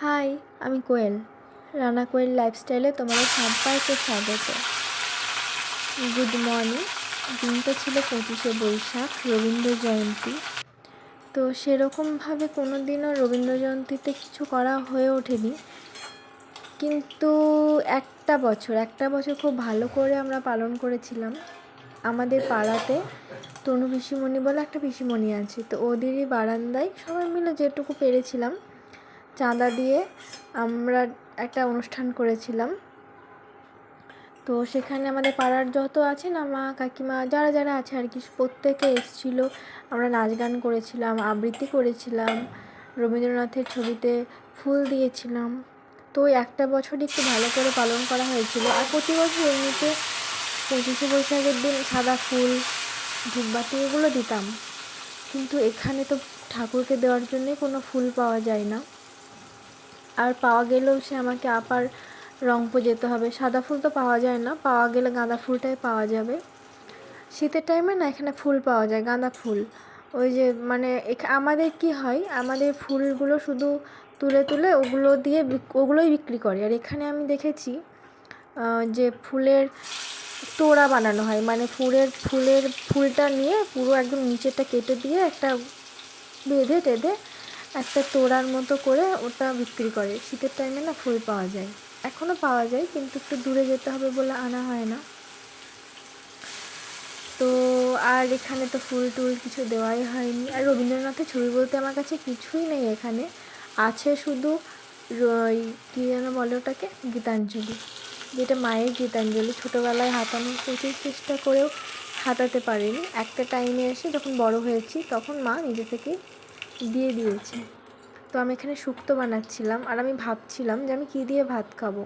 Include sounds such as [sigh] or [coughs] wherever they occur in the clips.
High, আমি কোয়েল। রানা কোয়েল লাইফস্টাইলে তোমাদের সবাইকে স্বাগত। Good morning. দিনটা ছিল পঁচিশে বৈশাখ, রবীন্দ্র জয়ন্তী। তো সেরকমভাবে কোনো দিনও রবীন্দ্র জয়ন্তীতে কিছু করা হয়ে ওঠেনি। কিন্তু একটা বছর একটা বছর খুব ভালো করে আমরা পালন করেছিলাম। আমাদের পাড়াতে তনু পিসিমণি বলে একটা পিসিমণি আছে। তো ওদেরই বারান্দায় সবাই মিলে যেটুকু পেরেছিলাম চাঁদা দিয়ে আমরা একটা অনুষ্ঠান করেছিলাম। তো সেখানে আমাদের পাড়ার যত আছে না মা, কাকিমা, যারা যারা আছে আর কি, প্রত্যেকে এসেছিল। আমরা নাচ গান করেছিলাম, আবৃত্তি করেছিলাম, রবীন্দ্রনাথের ছবিতে ফুল দিয়েছিলাম। তো একটা বছরই একটু ভালো করে পালন করা হয়েছিল। আর প্রতি বছর এমনিতে পঁচিশে বৈশাখের দিন সাদা ফুল, ধূপবাতি এগুলো দিতাম। কিন্তু এখানে তো ঠাকুরকে দেওয়ার জন্যে কোনো ফুল পাওয়া যায় না। আর পাওয়া গেলেও সে আমাকে আবার রংপুর যেতে হবে। সাদা ফুল তো পাওয়া যায় না, পাওয়া গেলে গাঁদা ফুলটাই পাওয়া যাবে। শীতের টাইমে না এখানে ফুল পাওয়া যায়, গাঁদা ফুল। ওই যে মানে আমাদের কি হয়, আমাদের ফুলগুলো শুধু তুলে তুলে ওগুলো দিয়ে ওগুলোই বিক্রি করে। আর এখানে আমি দেখেছি যে ফুলের তোড়া বানানো হয়। মানে ফুলের ফুলের ফুলটা নিয়ে পুরো একদম নিচেরটা কেটে দিয়ে একটা বেঁধে টেঁধে একটা তোড়ার মতো করে ওটা বিক্রি করে। শীতের টাইমে না ফুল পাওয়া যায়। এখনও পাওয়া যায়, কিন্তু একটু দূরে যেতে হবে বলে আনা হয় না। তো আর এখানে তো ফুল টুল কিছু দেওয়াই হয়নি। আর রবীন্দ্রনাথের ছবি বলতে আমার কাছে কিছুই নেই এখানে। আছে শুধু ওই কী যেন বলে ওটাকে? গীতাঞ্জলি। যেটা মায়ের গীতাঞ্জলি। ছোটোবেলায় হাতানোর প্রচুর চেষ্টা করেও হাতাতে পারিনি। একটা টাইমে এসে যখন বড় হয়েছি, তখন মা নিজে থেকেই দিয়ে দিয়েছে। তো আমি এখানে শুক্তো বানাচ্ছিলাম আর আমি ভাবছিলাম যে আমি কী দিয়ে ভাত খাব।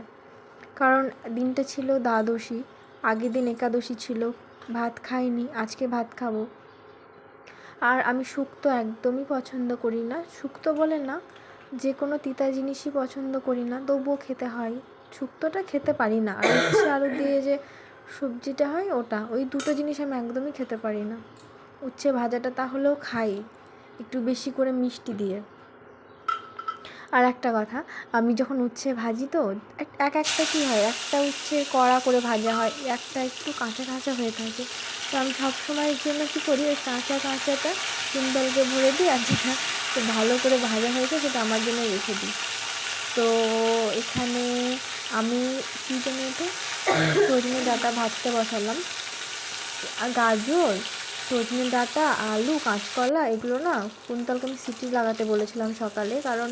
কারণ দিনটা ছিল দ্বাদশী, আগের দিন একাদশী ছিল, ভাত খাইনি, আজকে ভাত খাব। আর আমি শুক্তো একদমই পছন্দ করি না। শুক্তো বলে না, যে কোনো তিতা জিনিসই পছন্দ করি না, তবুও খেতে হয়। শুক্তোটা খেতে পারি না। আর হচ্ছে আলু দিয়ে যে সবজিটা হয় ওটা, ওই দুটো জিনিস আমি একদমই খেতে পারি না। উচ্ছে ভাজাটা তাহলেও খাই। একটু বেশি করে মিষ্টি দিয়ে। আর একটা কথা, আমি যখন উচ্ছে ভাজি তো, এক একটা কী হয়, একটা উচ্ছে কড়া করে ভাজা হয়, একটা একটু কাঁচা কাঁচা হয়ে থাকে। তো আমি সবসময়ের জন্য কী করি, ওই কাঁচা কাঁচাটা কুন্দলকে ভরে দিই, আর যেটা ভালো করে ভাজা হয়েছে সেটা আমার জন্য রেখে দিই। তো এখানে আমি কী জন্য এটা, [coughs] সজনে ডাঁটা ভাজতে বসালাম। আর গাজর সজনে ডাঁটা, আলু, কাঁচকলা, এগুলো না কুন্তলকে আমি সিটি লাগাতে বলেছিলাম সকালে। কারণ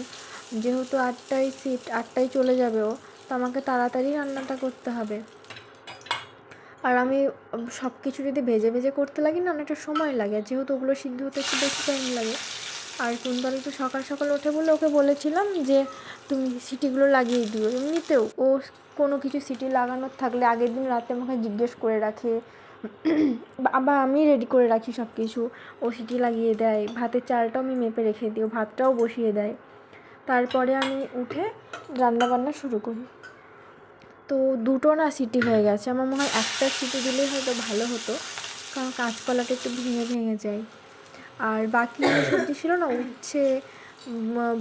যেহেতু আটটায় সিট, আটটায় চলে যাবে ও, তো আমাকে তাড়াতাড়ি রান্নাটা করতে হবে। আর আমি সব কিছু যদি ভেজে ভেজে করতে লাগি না, অনেকটা সময় লাগে। আর যেহেতু ওগুলো সিদ্ধ হতে একটু বেশি টাইম লাগে, আর কুন্তল একটু সকাল সকাল ওঠে বলে ওকে বলেছিলাম যে, তুমি সিটিগুলো লাগিয়ে দিও। এমনিতেও ও কোনো কিছু সিটি লাগানোর থাকলে আগের দিন রাতে আমাকে জিজ্ঞেস করে রাখে বা আমি রেডি করে রাখি সব কিছু ও সিটি লাগিয়ে দেয়, ভাতের চালটাও আমি মেপে রেখে দিই ভাতটাও বসিয়ে দেয়। তারপরে আমি উঠে রান্নাবান্না শুরু করি। তো দুটো না সিটি হয়ে গেছে, আমার মনে হয় একটা সিটি দিলেই হয়তো ভালো হতো, কারণ কাঁচকলাটা একটু ভেঙে ভেঙে যায়। আর বাকি সবজি ছিল না, উচ্ছে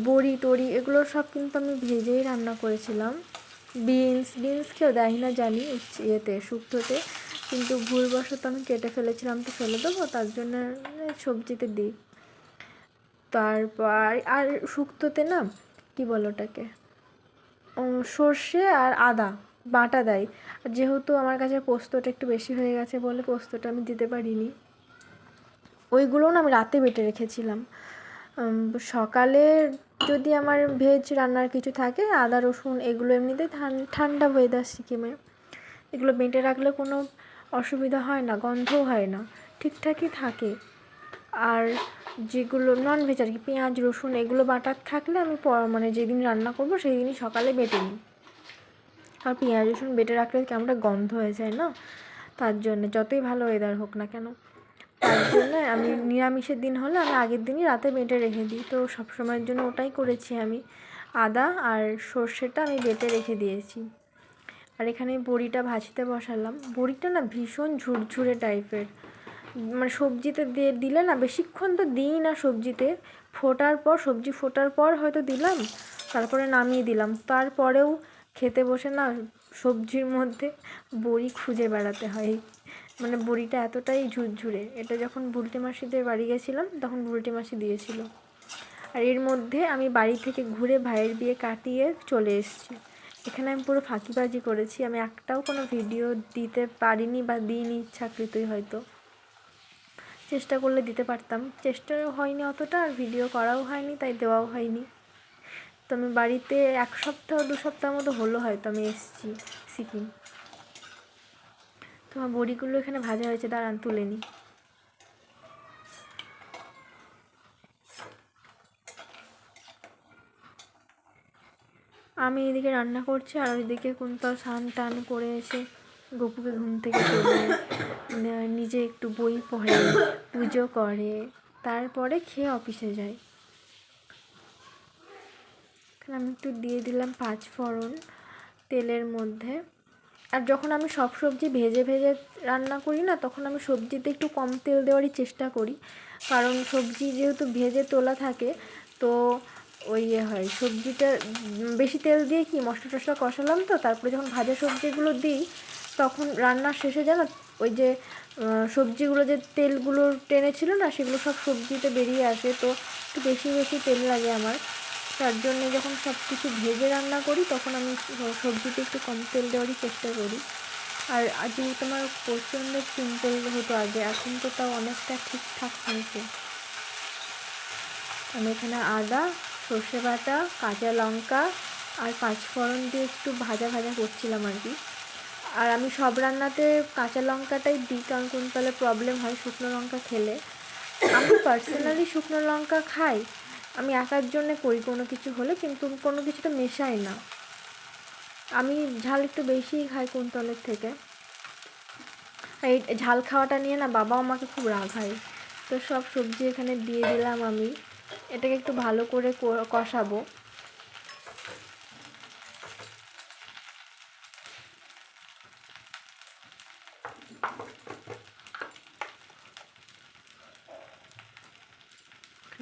বড়ি টড়ি, এগুলো সব কিন্তু আমি ভেজেই রান্না করেছিলাম। বিনস বিনস কেউ দেয় না জানি ইয়েতে, শুক্তোতে। কিন্তু ভুলবশত আমি কেটে ফেলেছিলাম তো ফেলে দেবো, তার জন্য সবজিতে দিই। তারপর, আর শুক্তোতে না, কী বলো ওটাকে? সর্ষে আর আদা, বাটা দেয়। আর যেহেতু আমার কাছে পোস্তটা একটু বেশি হয়ে গেছে বলে পোস্তটা আমি দিতে পারিনি, ওইগুলোও না আমি রাতে বেটে রেখেছিলাম। সকালে যদি আমার ভেজ রান্নার কিছু থাকে, আদা, রসুন, এগুলো এমনিতেই ঠান্ডা ওয়েদার সিকিমে। এগুলো বেটে রাখলে কোনো অসুবিধা হয় না, গন্ধও হয় না, ঠিকঠাকই থাকে। আর যেগুলো নন ভেজ আর কি, পেঁয়াজ, রসুন, এগুলো বাটার থাকলে আমি মানে যেদিন রান্না করব সেই দিনই সকালে বেটে নিই। আর পেঁয়াজ, রসুন বেটে রাখলে কেমনটা গন্ধ হয়ে যায় না? তার জন্য যতই ভালো ওয়েদার হোক না কেন। তার জন্য আমি নিরামিষের দিন হলে আমি আগের দিনই রাতে বেটে রেখে দিই। তো সব সময়ের জন্য ওটাই করেছি আমি। আদা আর সর্ষেটা আমি বেটে রেখে দিয়েছি। আর এখানে বড়িটা ভাজতে বসালাম। বড়িটা না ভীষণ ঝুরঝুরে টাইপের। মানে সবজিতে দিয়ে দিলে না বেশিক্ষণ তো দিই না সবজিতে। ফোটার পর, সবজি ফোটার পর হয়তো দিলাম, তারপরে নামিয়ে দিলাম। তারপরেও খেতে বসে না সবজির মধ্যে বড়ি খুঁজে বেড়াতে হয়। মানে বড়িটা এতটাই ঝুরঝুরে। এটা যখন বুলটি মাসিদের বাড়ি গেছিলাম, তখন বুলটি মাসি দিয়েছিল। আর এর মধ্যে আমি বাড়ি থেকে ঘুরে ভাইয়ের বিয়ে কাটিয়ে চলে এসেছি। এখানে আমি পুরো ফাঁকিবাজি করেছি। আমি একটাও কোনো ভিডিও দিতে পারিনি বা দিইনি ইচ্ছাকৃতই হয়তো। চেষ্টা করলে দিতে পারতাম। চেষ্টাও হয়নি অতটা, আর ভিডিও করাও হয়নি, তাই দেওয়াও হয়নি। তো আমি বাড়িতে এক সপ্তাহ, দু সপ্তাহ মতো হলো হয়তো আমি এসেছি সিকিম। তোমার বড়িগুলো এখানে ভাজা হয়েছে, দাঁড়ান তুলে নিই। আমি এদিকে রান্না করছি আর ওইদিকে কুন্তল স্নান টান করে এসে গপুকে ঘুম থেকে তোলে। নিজে একটু বই পড়ে, পুজো করে, তারপরে খেয়ে অফিসে যায়। আমি একটু দিয়ে দিলাম পাঁচ ফোড়ন তেলের মধ্যে। আর যখন আমি সব সবজি ভেজে ভেজে রান্না করি না, তখন আমি সবজিতে একটু কম তেল দেওয়ারই চেষ্টা করি। কারণ সবজি যেহেতু ভেজে তোলা থাকে, তো ওই ইয়ে হয়, সবজিটা বেশি তেল দিয়ে কি মশলা টশলা কষালাম তো, তারপরে যখন ভাজা সবজিগুলো দিই, তখন রান্নার শেষে জানো ওই যে সবজিগুলো যে তেলগুলো টেনেছিল না, সেগুলো সব সবজিতে বেরিয়ে আসে, তো একটু বেশি বেশি তেল লাগে আমার। তার জন্য যখন সব কিছু ভেজে রান্না করি, তখন আমি সবজিতে একটু কম তেল দেওয়ারই চেষ্টা করি। আর আজ তোমার প্রচণ্ড পিম্পল হতো আগে, এখন তো তাও অনেকটা ঠিকঠাক হয়েছে। আমি এখানে আদা সর্ষে বাটা, কাঁচা লঙ্কা আর পাঁচফোড়ন দিয়ে একটু ভাজা ভাজা করছিলাম আর কি। আর আমি সব রান্নাতে কাঁচা লঙ্কাটাই দিই কারণ কোন তাহলে প্রবলেম হয় শুকনো লঙ্কা খেলে। আমি পার্সোনালি শুকনো লঙ্কা খাই। আমি একার জন্যে করি, কোনো কিছু হলে কিন্তু কোনো কিছুটা মেশাই না। আমি ঝাল একটু বেশিই খাই কুন্তলের থেকে। এই ঝাল খাওয়াটা নিয়ে না বাবাও আমাকে খুব রাগ হয় তো সব সবজি এখানে দিয়ে দিলাম আমি। এটাকে একটু ভালো করে কষাবো।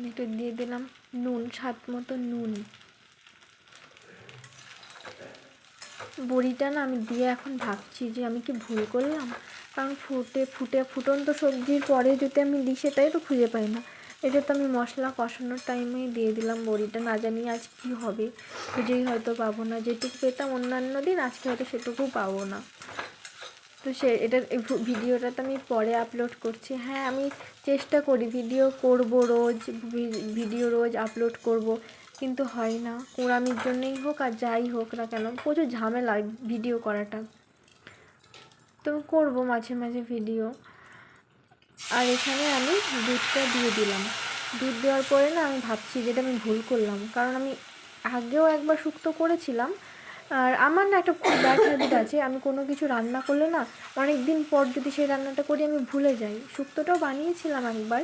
একটু দিয়ে দিলাম নুন, স্বাদ মতো নুন। বড়িটা না আমি দিয়ে এখন ভাবছি যে আমি কি ভুল করলাম? কারণ ফুটে ফুটে ফুটন্ত সবজির পরে যদি আমি দিই, সেটাই তো খুঁজে পাই না। এটা তো আমি মশলা কষানোর টাইমেই দিয়ে দিলাম বড়িটা, না জানি আজ কি হবে। খুঁজেই হয়তো পাবো না। যেটুকু পেতাম অন্যান্য দিন, আজকে হয়তো সেটুকু পাবো না। তো সে, এটার ভিডিওটা তো আমি পরে আপলোড করছি। হ্যাঁ আমি চেষ্টা করি, ভিডিও করব রোজ ভিডিও রোজ আপলোড করব। কিন্তু হয় না। কোরামির জন্যই হোক আর যাই হোক না কেন, প্রচুর ঝামেলা ভিডিও করাটা। তো করব মাঝে মাঝে ভিডিও। আর এখানে আমি দুধটা দিয়ে দিলাম। দুধ দেওয়ার পরে না আমি ভাবছি যেটা আমি ভুল করলাম। কারণ আমি আগেও একবার শুক্তো করেছিলাম। আর আমার না একটা খুব ব্যাড হ্যাবিট আছে। আমি কোনো কিছু রান্না করলে না অনেক দিন পর যদি সেই রান্নাটা করি আমি ভুলে যাই। শুক্তোটাও বানিয়েছিলাম একবার।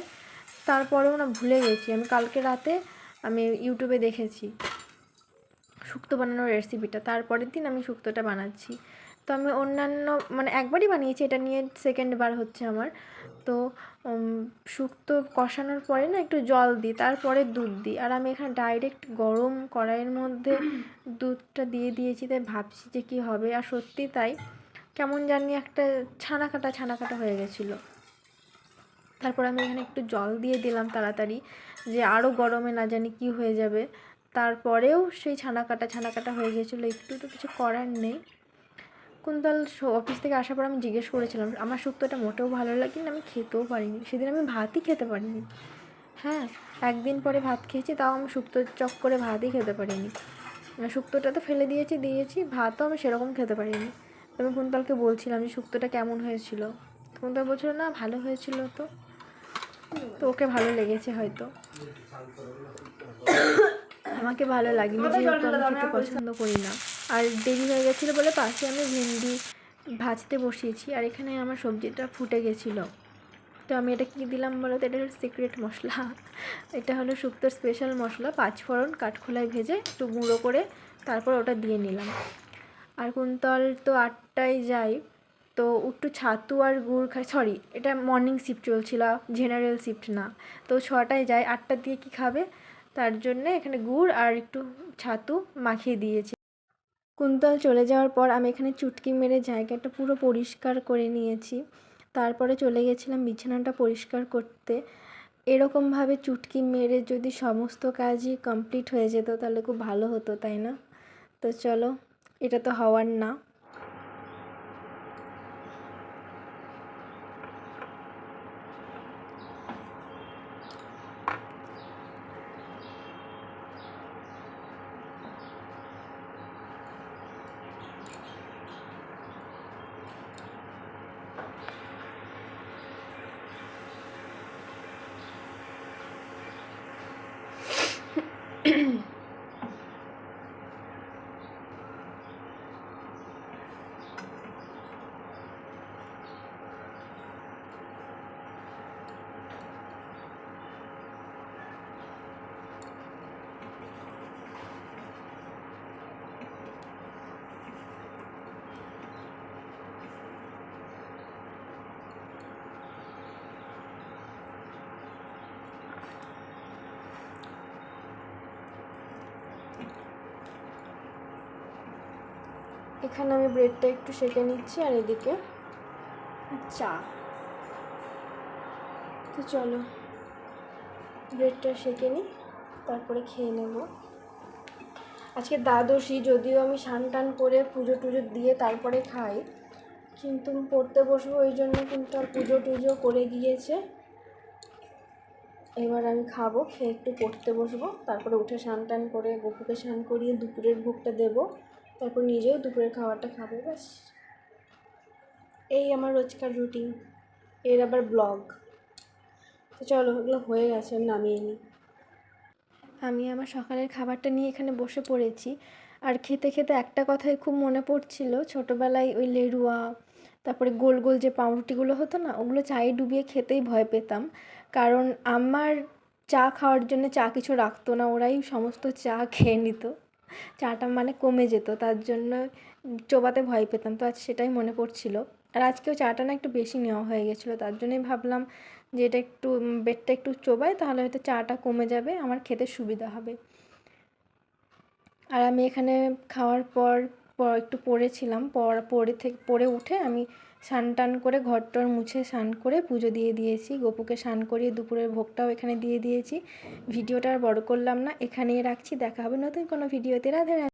তারপরেও না ভুলে গেছি। আমি কালকে রাতে আমি ইউটিউবে দেখেছি। শুক্তো বানানোর রেসিপিটা তারপরের দিন আমি শুক্তোটা বানাচ্ছি। তো আমি অন্যান্য মানে একবারই বানিয়েছি, এটা নিয়ে সেকেন্ড বার হচ্ছে আমার। তো শুক্তো কষানোর পরে না একটু জল দিই, তারপরে দুধ দিই। আর আমি এখানে ডাইরেক্ট গরম কড়াইয়ের মধ্যে দুধটা দিয়ে দিয়েছি, তাই ভাবছি যে কী হবে। আর সত্যি তাই, কেমন জানি একটা ছানা কাটা ছানা কাটা হয়ে গেছিল। তারপর আমি এখানে একটু জল দিয়ে দিলাম তাড়াতাড়ি, যে আরও গরমে না জানি কি হয়ে যাবে। তারপরেও সেই ছানা কাটা ছানা কাটা হয়ে গেছিল, একটু তো কিছু করার নেই। কুন্তল অফিস থেকে আসার পর আমি জিজ্ঞেস করেছিলাম আমার শুক্তোটা মোটেও ভালো লাগে না আমি খেতেও পারিনি। সেদিন আমি ভাতই খেতে পারিনি। হ্যাঁ একদিন পরে ভাত খেয়েছি তাও আমি শুক্তো চক্করে ভাতই খেতে পারিনি। মানে শুক্তোটা তো ফেলে দিয়েছি দিয়েছি ভাতও আমি সেরকম খেতে পারিনি। আমি কুন্তলকে বলছিলাম যে শুক্তোটা কেমন হয়েছিল? কুন্তল বলছিল না ভালো হয়েছিল তো। তো ওকে ভালো লেগেছে হয়তো। [coughs] আমাকে ভালো লাগেনি যেহেতু আমি খেতে পছন্দ করি না। আর দেরি হয়ে গেছিল বলে পাশে আমি ভেন্ডি ভাজতে বসিয়েছি আর এখানে আমার সবজিটা ফুটে গেছিল। তো আমি এটা কী দিলাম বলো তো? এটা হলো সিক্রেট মশলা। এটা হলো শুক্তোর স্পেশাল মশলা পাঁচফোড়ন কাঠখোলায় ভেজে একটু গুঁড়ো করে তারপর ওটা দিয়ে নিলাম। আর কুন্তল তো আটটায় যায়, তো একটু ছাতু আর গুড় খাই সরি এটা মর্নিং শিফট চলছিল জেনারেল শিফট না। তো ছটায় যায় আটটা দিয়ে কী খাবে? তার জন্যে এখানে গুড় আর একটু ছাতু মাখিয়ে দিয়েছি। কুন্তল চলে যাওয়ার পর আমি এখানে চুটকি মেরে জায়গাটা পুরো পরিষ্কার করে নিয়েছি। তারপরে চলে গেছিলাম বিছানাটা পরিষ্কার করতে। এরকমভাবে চুটকি মেরে যদি সমস্ত কাজই কমপ্লিট হয়ে যেত তাহলে খুব ভালো হতো, তাই না? তো চলো, এটা তো হওয়ার না। এখানে আমি ব্রেডটা একটু সেঁকে নিচ্ছি আর এদিকে চা। তো চলো, ব্রেডটা সেঁকে নিই, তারপরে খেয়ে নেব। আজকে দ্বাদশী, যদিও আমি স্নান টান করে পুজো টুজো দিয়ে তারপরে খাই, কিন্তু পড়তে বসবো ওই জন্য কিন্তু আর পুজো টুজো করে গিয়েছে। এবার আমি খাব, খেয়ে একটু পড়তে বসবো, তারপরে উঠে স্নান টান করে গপুকে স্নান করিয়ে দুপুরের ভোগটা দেবো। তারপর নিজেও দুপুরের খাবারটা খাব, ব্যাস। এই আমার রোজকার রুটিন। এর আবার ব্লগ। তো চলো ওগুলো হয়ে গেছে, আমি নামিয়ে নিই। আমি আমার সকালের খাবারটা নিয়ে এখানে বসে পড়েছি। আর খেতে খেতে একটা কথাই খুব মনে পড়ছিল, ছোটোবেলায় ওই লেরুয়া, তারপরে গোল গোল যে পাউরুটিগুলো হতো না, ওগুলো চায়ে ডুবিয়ে খেতেই ভয় পেতাম। কারণ আমার চা খাওয়ার জন্য চা কিছু রাখতো না, ওরাই সমস্ত চা খেয়ে নিত। চাটা মানে কমে যেত, তার জন্য চোবাতে ভয় পেতাম। তো আজ সেটাই মনে পড়ছিল। আর আজকেও চাটা না একটু বেশি নেওয়া হয়ে গেছিল, তার জন্যই ভাবলাম যে এটা একটু, বেডটা একটু চোবাই, তাহলে হয়তো চাটা কমে যাবে, আমার খেতে সুবিধা হবে। আর আমি এখানে খাওয়ার পর একটু পড়েছিলাম পড়ে থেকে, পড়ে উঠে আমি স্নান টান করে ঘরটর মুছে স্নান করে পুজো দিয়ে দিয়েছি। গোপুকে স্নান করিয়ে দুপুরের ভোগটাও এখানে দিয়ে দিয়েছি। ভিডিওটা আর বড় করলাম না, এখানেই রাখছি। দেখা হবে নতুন কোনো ভিডিওতে। রাধে